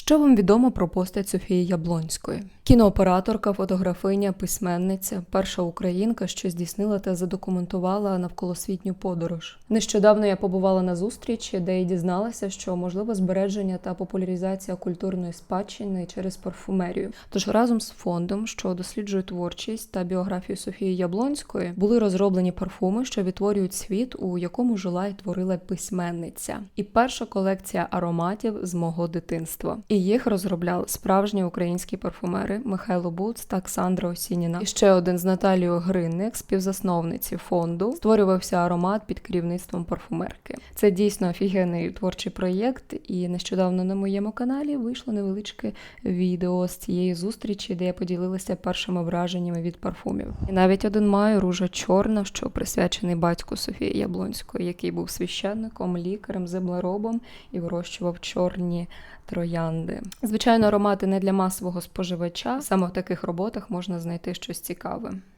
Що вам відомо про постать Софії Яблонської? Кінооператорка, фотографиня, письменниця, перша українка, що здійснила та задокументувала навколосвітню подорож. Нещодавно я побувала на зустрічі, де й дізналася, що можливо збереження та популяризація культурної спадщини через парфумерію. Тож разом з фондом, що досліджує творчість та біографію Софії Яблонської, були розроблені парфуми, що відтворюють світ, у якому жила і творила письменниця. І перша колекція ароматів з мого дитинства. І їх розробляли справжні українські парфумери Михайло Буц та Оксандра Осініна. І ще один з Наталією Гринник, співзасновниці фонду, створювався аромат під керівництвом парфумерки. Це дійсно офігенний творчий проєкт, і нещодавно на моєму каналі вийшло невеличке відео з цієї зустрічі, де я поділилася першими враженнями від парфумів. І навіть один маю ружа чорна, що присвячений батьку Софії Яблонської, який був священником, лікарем, землеробом і вирощував чорні троянди. Звичайно, аромати не для масового споживача. Саме в таких роботах можна знайти щось цікаве.